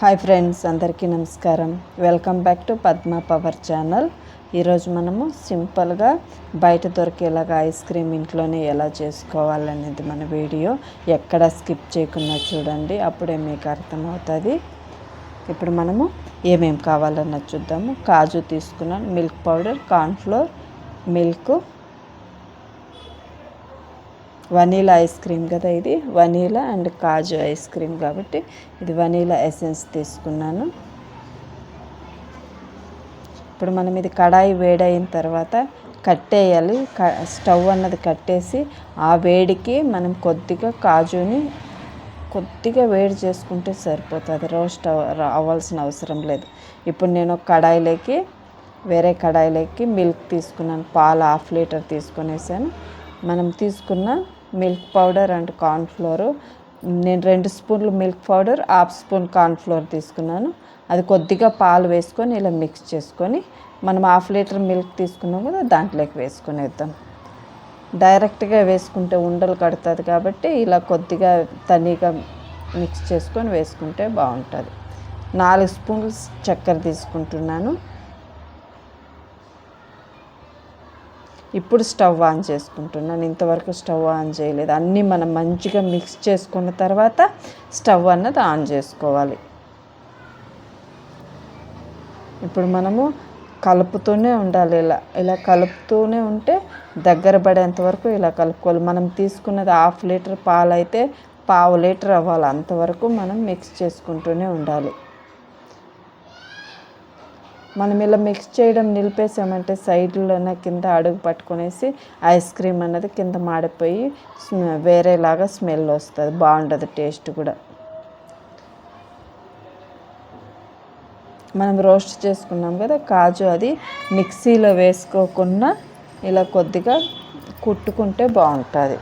Hi friends అందరికీ నమస్కారం. Welcome back to Padma power channel. ఈరోజు మనము సింపుల్గా బయట దొరికేలాగా ఐస్ క్రీమ్ ఇంట్లోనే ఎలా చేసుకోవాలనేది మన వీడియో. ఎక్కడ స్కిప్ చేయకుండా చూడండి అప్పుడే మీకు అర్థమవుతుంది. ఇప్పుడు మనము ఏమేమి కావాలన్నది చూద్దాము. కాజు తీసుకున్నాను milk powder cornflour milk vanilla ice cream కదా ఇది. వనీలా అండ్ కాజు ఐస్ క్రీమ్ కాబట్టి ఇది వనీలా ఎసెన్స్ తీసుకున్నాను. ఇప్పుడు మనం ఇది కడాయి వేడైన తర్వాత కట్టేయాలి. క స్టవ్ అన్నది కట్టేసి ఆ వేడికి మనం కొద్దిగా కాజుని కొద్దిగా వేడి చేసుకుంటే సరిపోతుంది. రోస్ట్ అవ్వాల్సిన అవసరం లేదు. ఇప్పుడు నేను ఒక కడాయిలోకి వేరే కడాయిలోకి మిల్క్ తీసుకున్నాను. పాలు హాఫ్ లీటర్ తీసుకునేసాను. మనం తీసుకున్న మిల్క్ పౌడర్ అండ్ కార్న్ఫ్లోర్ నేను రెండు స్పూన్లు milk powder half spoon cornflour తీసుకున్నాను. అది కొద్దిగా పాలు వేసుకొని ఇలా మిక్స్ చేసుకొని మనం హాఫ్ లీటర్ మిల్క్ తీసుకున్నాం కదా దాంట్లోకి వేసుకునేద్దాం. డైరెక్ట్గా వేసుకుంటే ఉండలు కడుతుంది కాబట్టి ఇలా కొద్దిగా తనీగా మిక్స్ చేసుకొని వేసుకుంటే బాగుంటుంది. నాలుగు స్పూన్లు చక్కెర తీసుకుంటున్నాను. ఇప్పుడు స్టవ్ ఆన్ చేసుకుంటున్నాను ఇంతవరకు స్టవ్ ఆన్ చేయలేదు. అన్నీ మనం మంచిగా మిక్స్ చేసుకున్న తర్వాత స్టవ్ అన్నది ఆన్ చేసుకోవాలి. ఇప్పుడు మనము కలుపుతూనే ఉండాలి. ఇలా ఇలా కలుపుతూనే ఉంటే దగ్గర పడేంత వరకు ఇలా కలుపుకోవాలి. మనం తీసుకున్నది హాఫ్ లీటర్ పాలు అయితే పావు లీటర్ అవ్వాలి. అంతవరకు మనం మిక్స్ చేసుకుంటూనే ఉండాలి. మనం ఇలా మిక్స్ చేయడం నిలిపేసామంటే సైడ్లోన కింద అడుగు పట్టుకునేసి ఐస్ క్రీమ్ అన్నది కింద మాడిపోయి వేరేలాగా స్మెల్ వస్తుంది. బాగుంటుంది టేస్ట్ కూడా. మనం రోస్ట్ చేసుకున్నాం కదా కాజు అది మిక్సీలో వేసుకోకుండా ఇలా కొద్దిగా కుట్టుకుంటే బాగుంటుంది.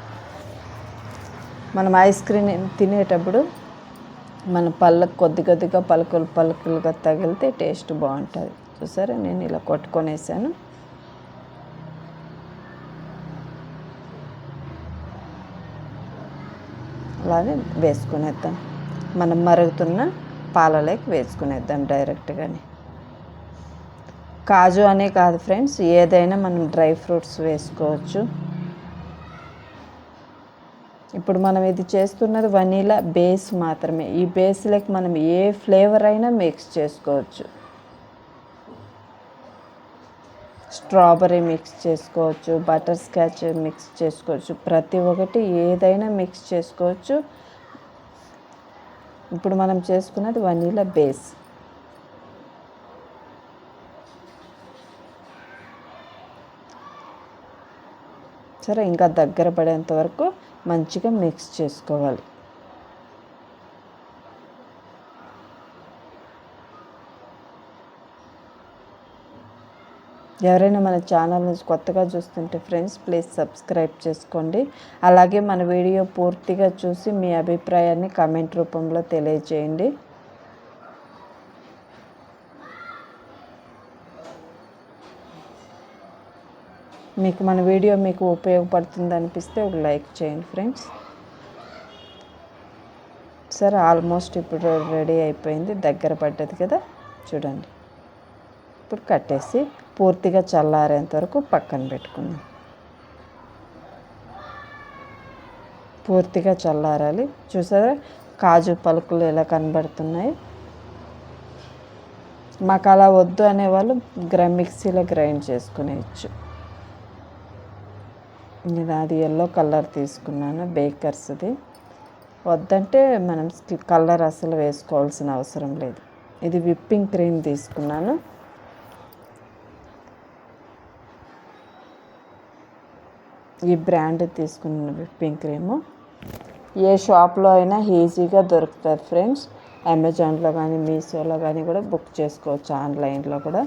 మనం ఐస్ క్రీమ్ తినేటప్పుడు మన పళ్ళకు కొద్ది కొద్దిగా పలుకులు పలుకులుగా తగిలితే టేస్ట్ బాగుంటుంది. చూసారా నేను ఇలా కొట్టుకొనేసాను. అలాగే వేసుకునేద్దాం. మనం మరుగుతున్న పాలలోకి వేసుకునేద్దాం డైరెక్ట్గానే. కాజు అనే కాదు ఫ్రెండ్స్ ఏదైనా మనం డ్రై ఫ్రూట్స్ వేసుకోవచ్చు. ఇప్పుడు మనం ఇది చేస్తున్నది వనీలా బేస్ మాత్రమే. ఈ బేస్లోకి మనం ఏ ఫ్లేవర్ అయినా మిక్స్ చేసుకోవచ్చు. స్ట్రాబెర్రీ మిక్స్ చేసుకోవచ్చు బటర్ స్కాచ్ మిక్స్ చేసుకోవచ్చు ప్రతి ఒక్కటి ఏదైనా మిక్స్ చేసుకోవచ్చు. ఇప్పుడు మనం చేసుకున్నది వనీలా బేస్. సరే ఇంకా దగ్గర పడేంత వరకు మంచిగా మిక్స్ చేసుకోవాలి. ఎవరైనా మన ఛానల్ నుంచి కొత్తగా చూస్తుంటే ఫ్రెండ్స్ ప్లీజ్ సబ్స్క్రైబ్ చేసుకోండి. అలాగే మన వీడియో పూర్తిగా చూసి మీ అభిప్రాయాన్ని కమెంట్ రూపంలో తెలియజేయండి. మీకు మన వీడియో మీకు ఉపయోగపడుతుంది అనిపిస్తే ఒక లైక్ చేయండి ఫ్రెండ్స్ సరే ఆల్మోస్ట్ ఇప్పుడు రెడీ అయిపోయింది. దగ్గర పడ్డది కదా చూడండి. ఇప్పుడు కట్టేసి పూర్తిగా చల్లారేంత వరకు పక్కన పెట్టుకుందాం. పూర్తిగా చల్లారాలి. చూసారా? కాజు పలుకులు ఎలా కనబడుతున్నాయి? మాకు అలా వద్దు అనేవాళ్ళు గ్ర మిక్సీలో గ్రైండ్ చేసుకునేయచ్చు నేను అది ఎల్లో కలర్ తీసుకున్నాను బేకర్స్ది. వద్దంటే మనం కలర్ అసలు వేసుకోవాల్సిన అవసరం లేదు. ఇది విప్పింగ్ క్రీమ్ తీసుకున్నాను. ఈ బ్రాండ్ తీసుకున్న విప్పింగ్ క్రీము. ఏ షాప్లో అయినా ఈజీగా దొరుకుతుంది ఫ్రెండ్స్. అమెజాన్లో కానీ మీషోలో కానీ కూడా బుక్ చేసుకోవచ్చు ఆన్లైన్లో కూడా.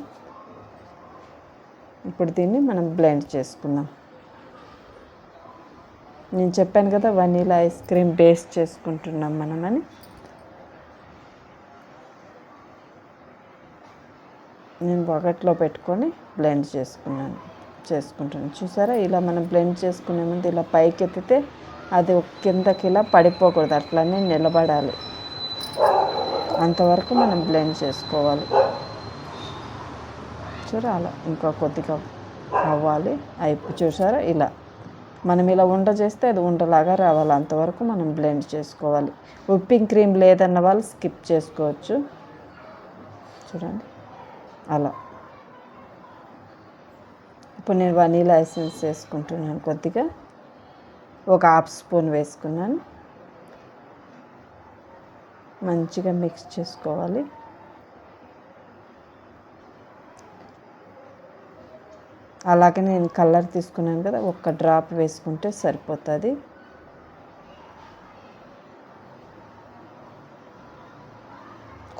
ఇప్పుడు దీన్ని మనం బ్లెండ్ చేసుకుందాం. నేను చెప్పాను కదా వనీలా ఐస్ క్రీమ్ బేస్ చేసుకుంటున్నాం మనమని. నేను బొగట్లో పెట్టుకొని బ్లెండ్ చేసుకున్నాను. చేసుకుంటాను చూసారా? ఇలా మనం బ్లెండ్ చేసుకునే ముందు ఇలా పైకి ఎత్తితే అది కిందకి ఇలా పడిపోకూడదు. అట్లనే నిలబడాలి. అంతవరకు మనం బ్లెండ్ చేసుకోవాలి. చూసారా అలా ఇంకా కొద్దిగా అవ్వాలి. అయిపో చూసారా? ఇలా మనం ఇలా ఉండ చేస్తే అది ఉండలాగా రావాలి. అంతవరకు మనం బ్లెండ్ చేసుకోవాలి. విప్పింగ్ క్రీమ్ లేదన్న వాళ్ళు స్కిప్ చేసుకోవచ్చు. చూడండి. అలా. ఇప్పుడు నేను వనీలా ఎసెన్స్ వేసుకుంటున్నాను కొద్దిగా. ఒక హాఫ్ స్పూన్ వేసుకున్నాను. మంచిగా మిక్స్ చేసుకోవాలి. అలాగే నేను కలర్ తీసుకున్నాను కదా ఒక్క డ్రాప్ వేసుకుంటే సరిపోతుంది.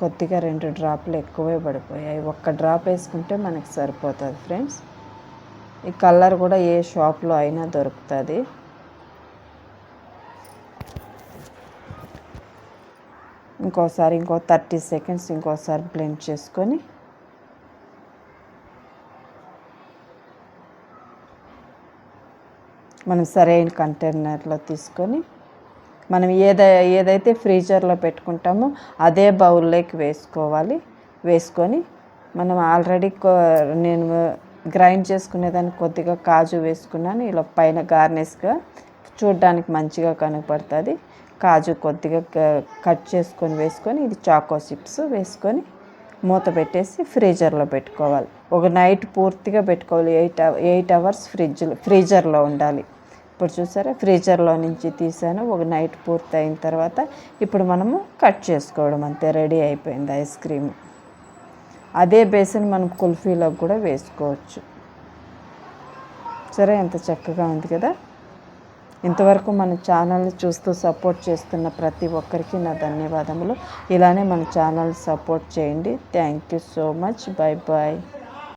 కొద్దిగా రెండు డ్రాప్లు ఎక్కువే పడిపోయాయి. ఒక్క డ్రాప్ వేసుకుంటే మనకి సరిపోతుంది ఫ్రెండ్స్ ఈ కలర్ కూడా ఏ షాప్లో అయినా దొరుకుతుంది. ఇంకోసారి ఇంకో థర్టీ సెకండ్స్ ఇంకోసారి బ్లెండ్ చేసుకొని మనం సరైన కంటైనర్లో తీసుకొని మనం ఏదై ఏదైతే ఫ్రీజర్లో పెట్టుకుంటామో అదే బౌల్లోకి వేసుకోవాలి. వేసుకొని మనం ఆల్రెడీ నేను గ్రైండ్ చేసుకునేదానికి కొద్దిగా కాజు వేసుకున్నాను. ఇలా పైన గార్నిష్గా చూడడానికి మంచిగా కనపడుతుంది. కాజు కొద్దిగా కట్ చేసుకొని వేసుకొని ఇది చాకో చిప్స్ వేసుకొని మూత పెట్టేసి ఫ్రీజర్లో పెట్టుకోవాలి. ఒక నైట్ పూర్తిగా పెట్టుకోవాలి. ఎయిట్ ఎయిట్ అవర్స్ ఫ్రిడ్జ్లో ఫ్రీజర్లో ఉండాలి. ఇప్పుడు చూసారా? ఫ్రీజర్లో నుంచి తీసాను. ఒక నైట్ పూర్తి అయిన తర్వాత ఇప్పుడు మనము కట్ చేసుకోవడం అంతే. రెడీ అయిపోయింది ఐస్ క్రీమ్. అదే బేసిన్ మనం కుల్ఫీలో కూడా వేసుకోవచ్చు. సరే ఎంత చక్కగా ఉంది కదా? ఇంతవరకు మన ఛానల్ని చూస్తూ సపోర్ట్ చేస్తున్న ప్రతి ఒక్కరికి నా ధన్యవాదములు. ఇలానే మన ఛానల్ సపోర్ట్ చేయండి. Thank you so much. Bye bye